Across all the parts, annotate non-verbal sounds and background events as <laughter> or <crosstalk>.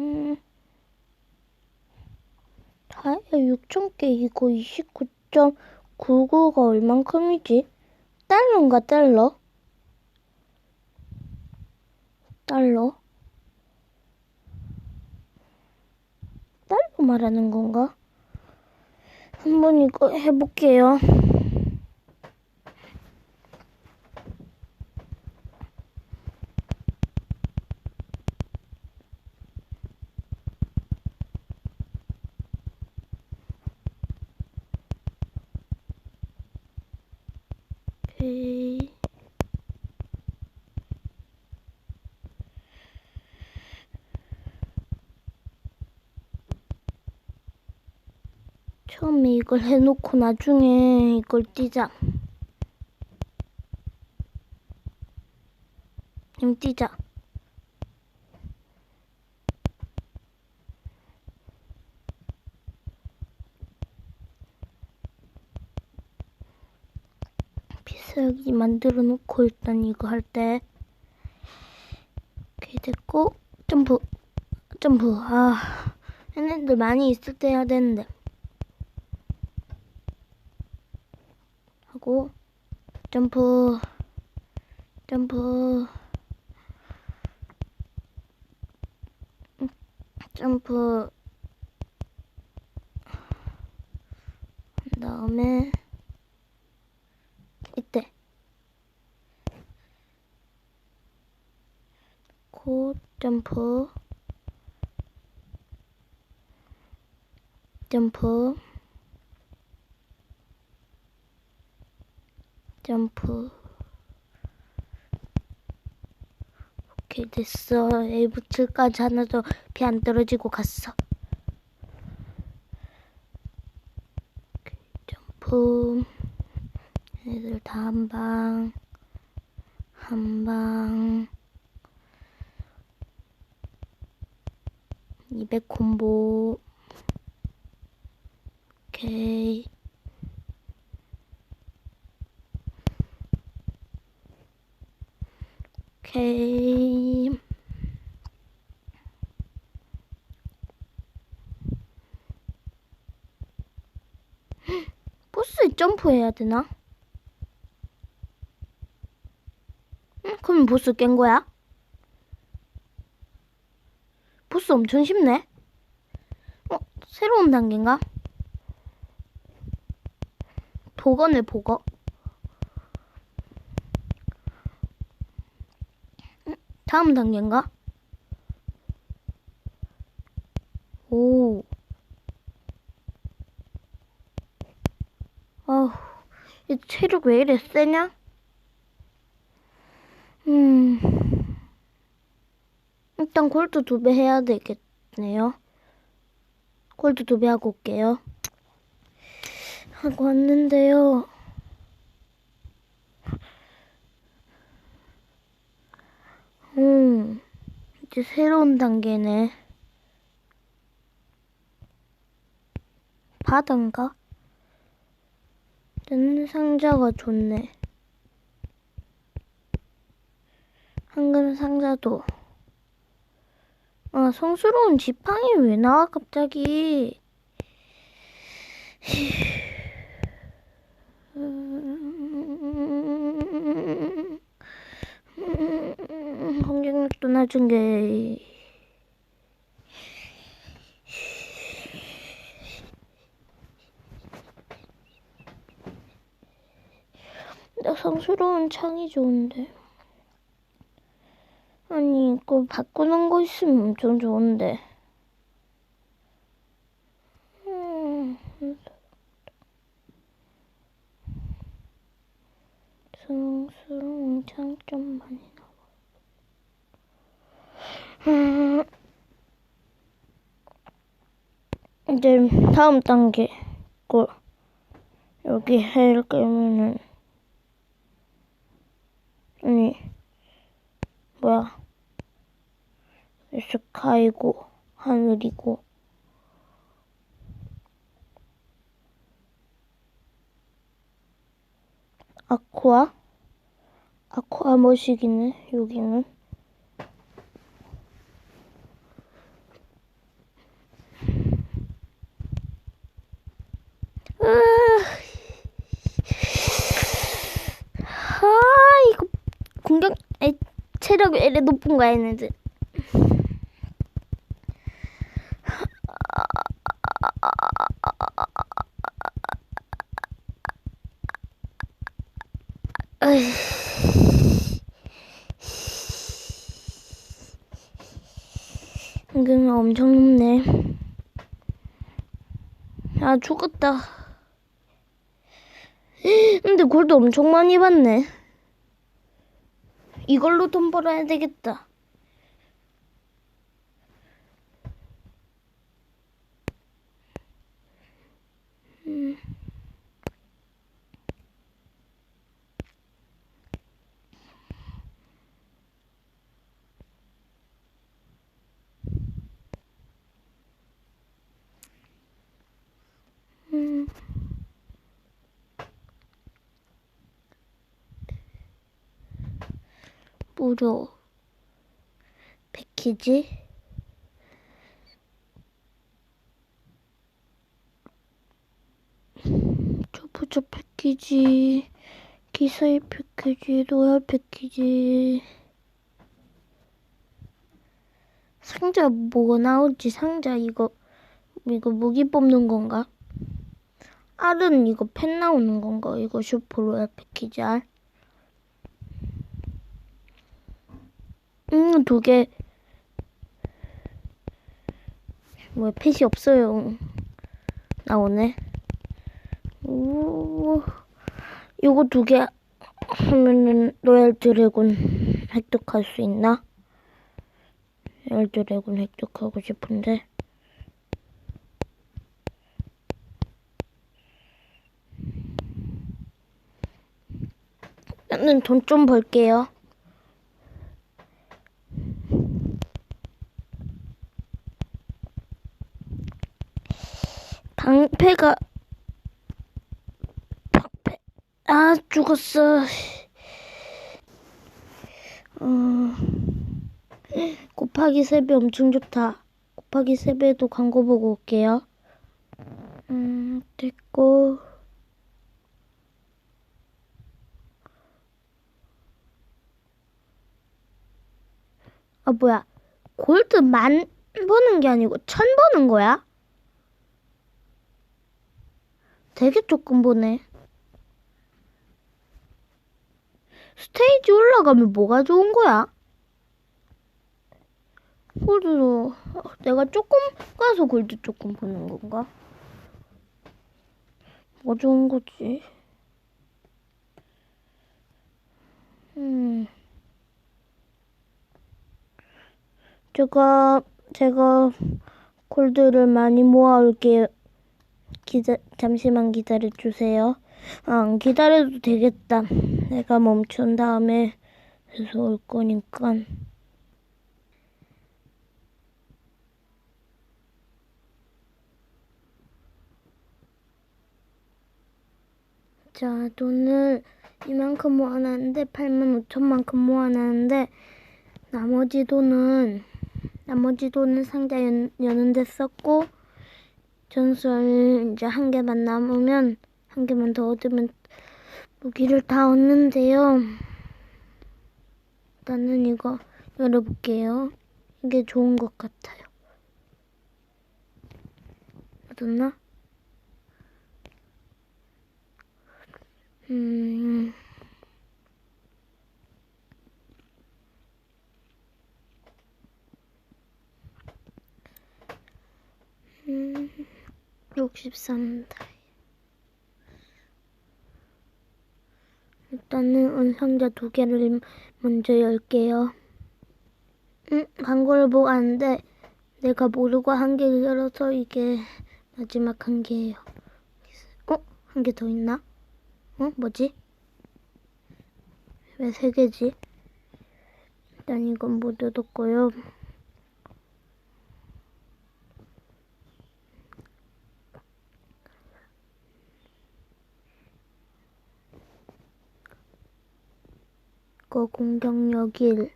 음. 다이아 6,000개 이거 29.99가 얼만큼이지? 달러인가 달러? 달러? 달러 말하는 건가? 한번 이거 해볼게요. 처음에 이걸 해놓고 나중에 이걸 띄자. 임 띄자. 비싸게 만들어 놓고 일단 이거 할 때. 오케이 됐고 점프 점프 아 얘네들 많이 있을 때 해야 되는데 하고 점프 점프. 음, 점프. 한 다음에 이때. 고 점프. 점프 점프. 오케이 됐어. A7까지 하나도 비 안 떨어지고 갔어. 오케이, 점프. 얘들 다 한방. 한방. 200 콤보. 오케이 오케이 보스에 점프해야 되나? 응? 그럼 보스 깬 거야? 보스 엄청 쉽네? 어? 새로운 단계인가? 보거네 보거 다음 단계인가? 오 아우 이 체력 왜 이래 세냐? 음 일단 골드 두 배 해야 되겠네요. 골드 두 배 하고 올게요. 하고 왔는데요. 음, 이제 새로운 단계네. 바다인가? 는 상자가 좋네. 황금 상자도. 아, 성스러운 지팡이 왜 나와, 갑자기? 낮은 게. 나 성스러운 창이 좋은데. 아니, 이거 바꾸는 거 있으면 엄청 좋은데. 음, 성스러운 장점 많이 나와. 음, 이제 다음 단계. 거 여기 헬 깨면은 아니 뭐야? 스카이고 하늘이고. 아쿠아? 아쿠아 머시기네 여기는 왜 이래 높은 거야 얘네들. 은근 엄청 높네. 아, 죽었다. 근데 골도 엄청 많이 받네. 이걸로 돈 벌어야 되겠다. 음. 음. 무료 패키지 초보자 패키지 기사의 패키지 로얄 패키지 상자 뭐가 나올지 상자 이거 이거 무기 뽑는 건가? 알은 이거 펜 나오는 건가? 이거 슈퍼 로얄 패키지 알? 음, 두 개. 왜 펫이 없어요? 나오네. 오, 요거 두 개 하면은 로얄 드래곤 획득할 수 있나? 로얄 드래곤 획득하고 싶은데. 나는 돈 좀 벌게요. 방패가 방패 아 죽었어. 어 곱하기 세배 엄청 좋다. 곱하기 세 배도 광고 보고 올게요. 음 됐고. 아 뭐야 골드 만 버는 게 아니고 천 버는 거야? 되게 조금 보네. 스테이지 올라가면 뭐가 좋은 거야? 골드도 내가 조금 가서 골드 조금 보는 건가? 뭐 좋은 거지? 음. 제가 제가 골드를 많이 모아올게요. 기다 잠시만 기다려 주세요. 아, 안 기다려도 되겠다. 내가 멈춘 다음에 해서 올 거니까. 자, 돈을 이만큼 모아놨는데 8만 5천만큼 모아놨는데 나머지 돈은 나머지 돈은 상자 연, 여는데 썼고 전설 이제 한 개만 남으면 한 개만 더 얻으면 무기를 다 얻는데요. 나는 이거 열어볼게요. 이게 좋은 것 같아요. 얻었나? 음. 음, 63달. 일단은 은상자 두 개를 먼저 열게요. 음, 광고를 보고 왔는데 내가 모르고 한 개를 열어서 이게 마지막 한 개예요. 어? 한 개 더 있나? 어? 뭐지? 왜 세 개지? 일단 이건 못 얻었고요. 이거 공격력 1.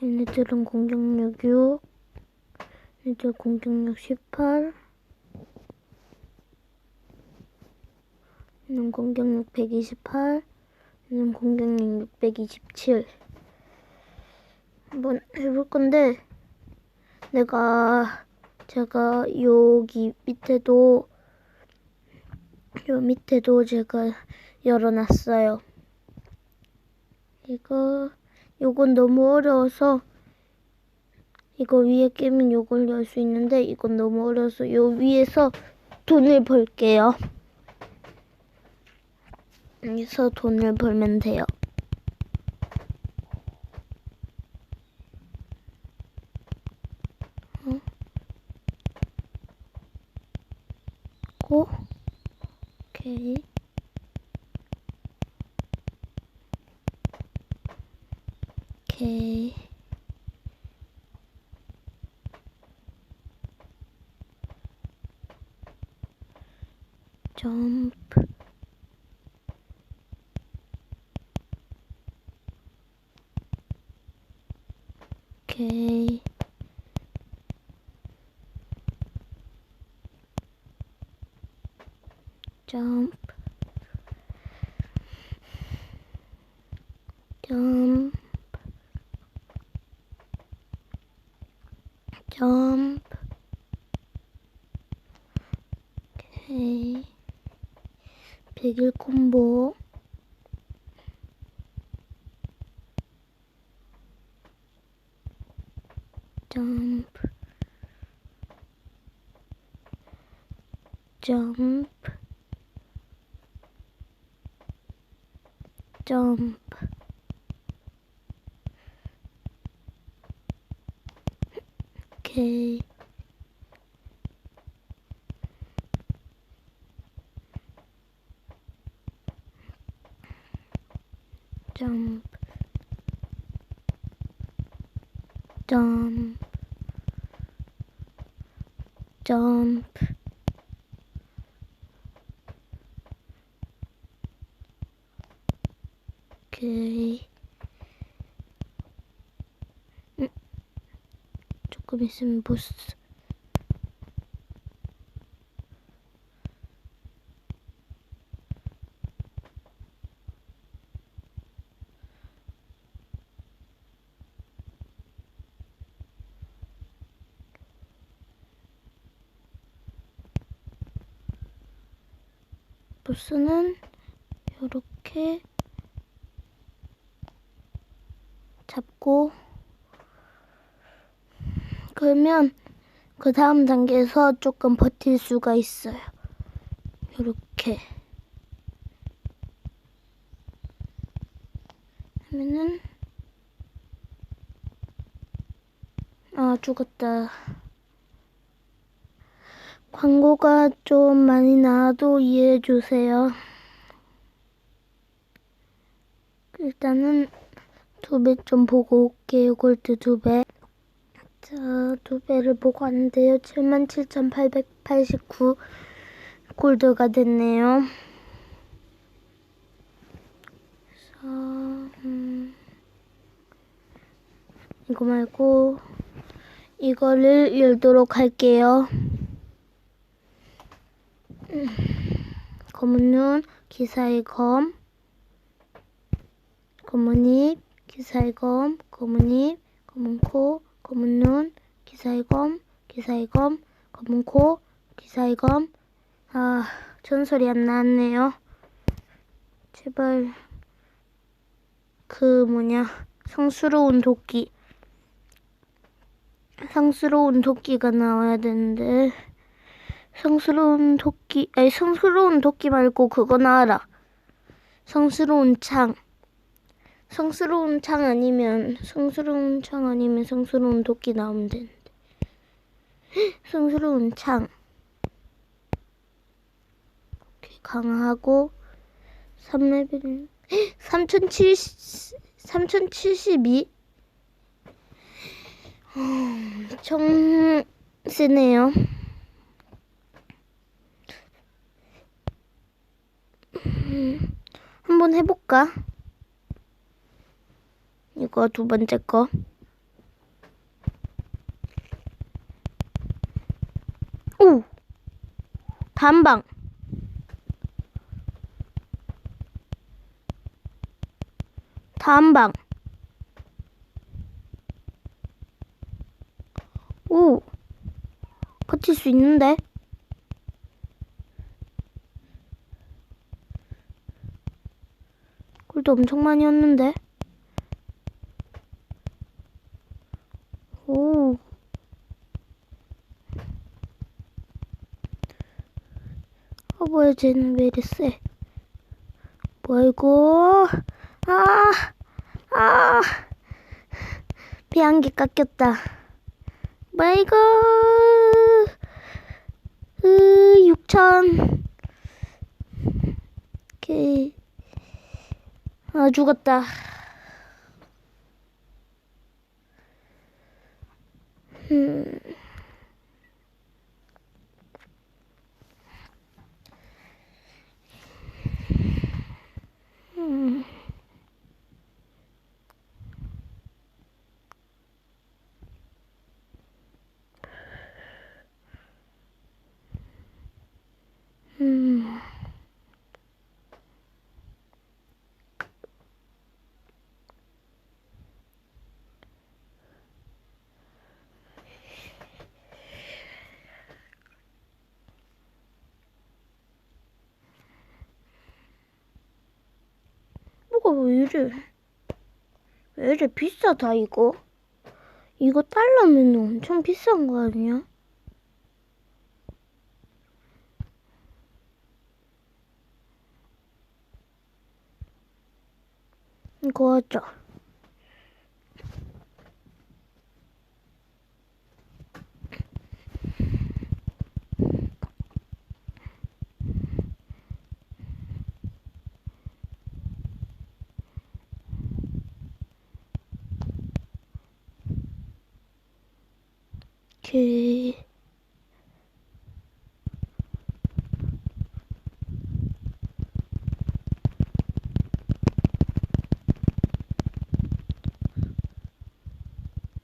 얘네들은 공격력 6. 얘네들 공격력 18. 얘는 공격력 128. 얘는 공격력 627. 한번 해볼 건데 내가 제가 여기 밑에도 요 밑에도 제가 열어놨어요. 이거 요건 너무 어려워서 이거 위에 깨면 요걸 열 수 있는데 이건 너무 어려워서 요 위에서 돈을 벌게요. 여기서 돈을 벌면 돼요. 어? 고 오케이. 오케이. 점프. 오케이. 점프. 점프. 점프. 오케이. 100일 콤보. 점프. 점프. 점프. 오케이. 점프. 점프. 점프. 음. 조금 있으면 보스. 보스는 이렇게 잡고 그러면 그 다음 단계에서 조금 버틸 수가 있어요. 이렇게 하면은 아 죽었다. 광고가 좀 많이 나와도 이해해 주세요. 일단은 두 배 좀 보고 올게요. 골드 두 배. 자, 두 배를 보고 왔는데요. 77,889 골드가 됐네요. 그래서, 음, 이거 말고 이거를 열도록 할게요. 음, 검은 눈, 기사의 검, 검은 입, 기사의 검, 검은 입, 검은 코, 검은 눈, 기사의 검, 기사의 검, 검은 코, 기사의 검. 아, 전설이 안 나왔네요. 제발 그 뭐냐 성스러운 도끼 성스러운 도끼가 나와야 되는데 성스러운 도끼 아니 성스러운 도끼 말고 그거 나와라 성스러운 창 성스러운 창 아니면 성스러운 창 아니면 성스러운 도끼 나오면 되는데 <laughs> 성스러운 창 이렇게 강화하고 3레벨 3070 3072 엄청 세네요. 음, 한번 해볼까? 이거 두 번째 거. 오! 단방. 단방. 오! 버틸 수 있는데? 꿀도 엄청 많이 얻는데? 오. 아, 뭐야, 쟤는 왜 이래 세? 뭐야, 이거? 아! 아! 배안기 깎였다. 뭐야, 이거? 으, 6천. 오케이. 아, 죽었다. 음. 음. 음. 왜 이래? 왜 이래 비싸다 이거? 이거 달러면 엄청 비싼 거 아니야? 이거 하자. 오케이.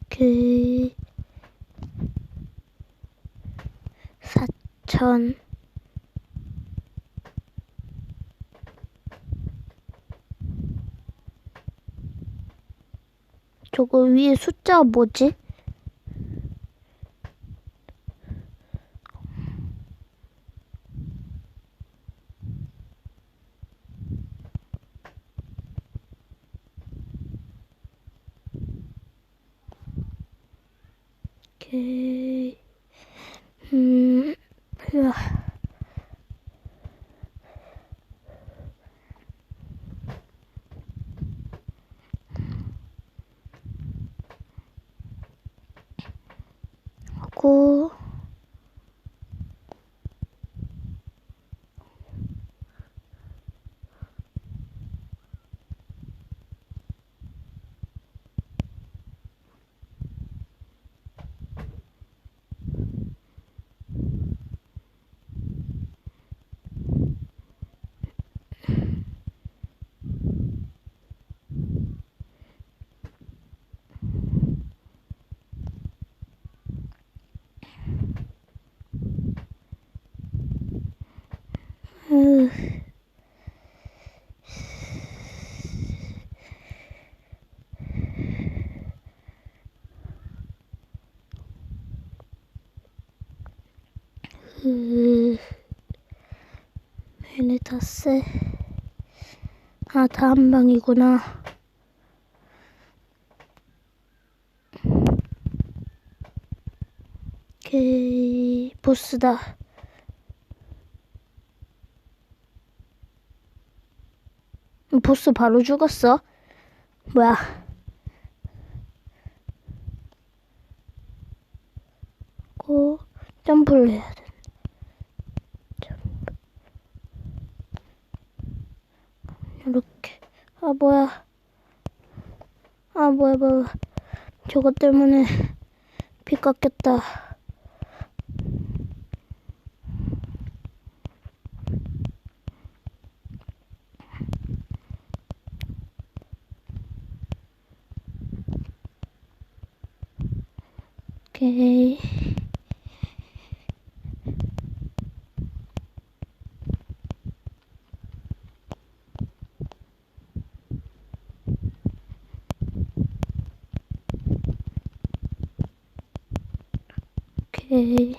그 사천 저거 위에 숫자 뭐지? 오케이. 음, 으아. 하고, 다 쎄. 아, 다한 방이구나. 오케이, 보스다. 보스 바로 죽었어? 뭐야? 고 점프를 해야 돼. 이렇게. 아 뭐야? 아 뭐야 뭐야? 저것 때문에 피 깎였다. 오케이. 오케이.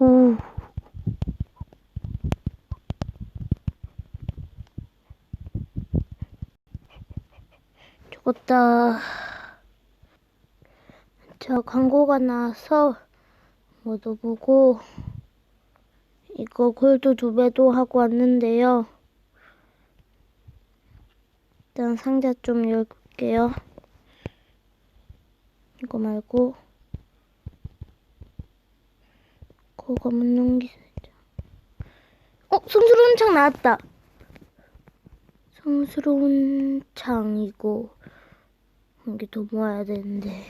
오. 죽었다. 저 광고가 나와서 모두 보고 이거 골드 두 배도 하고 왔는데요. 일단 상자 좀 열게요. 이거 말고 그거 문 넘기자. 어, 성스러운 창 나왔다. 성스러운 창이고 한개더 모아야 되는데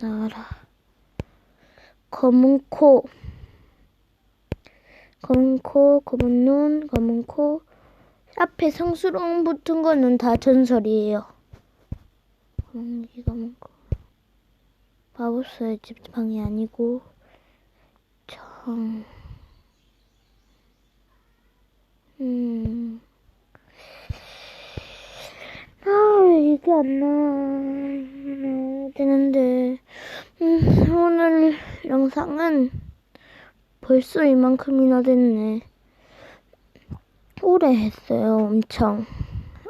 나와라. 검은 코, 검은 코, 검은 눈, 검은 코. 앞에 성스러운 붙은 거는 다 전설이에요. 검은 귀, 검은 코. 마법사의 집 방이 아니고 청. 음. 아, 왜 이게 안 나와 되는데. 음, 오늘 영상은 벌써 이만큼이나 됐네. 오래 했어요, 엄청.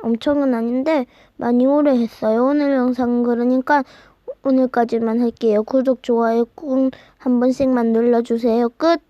엄청은 아닌데, 많이 오래 했어요. 오늘 영상 그러니까 오늘까지만 할게요. 구독, 좋아요 꾹 한 번씩만 눌러주세요. 끝!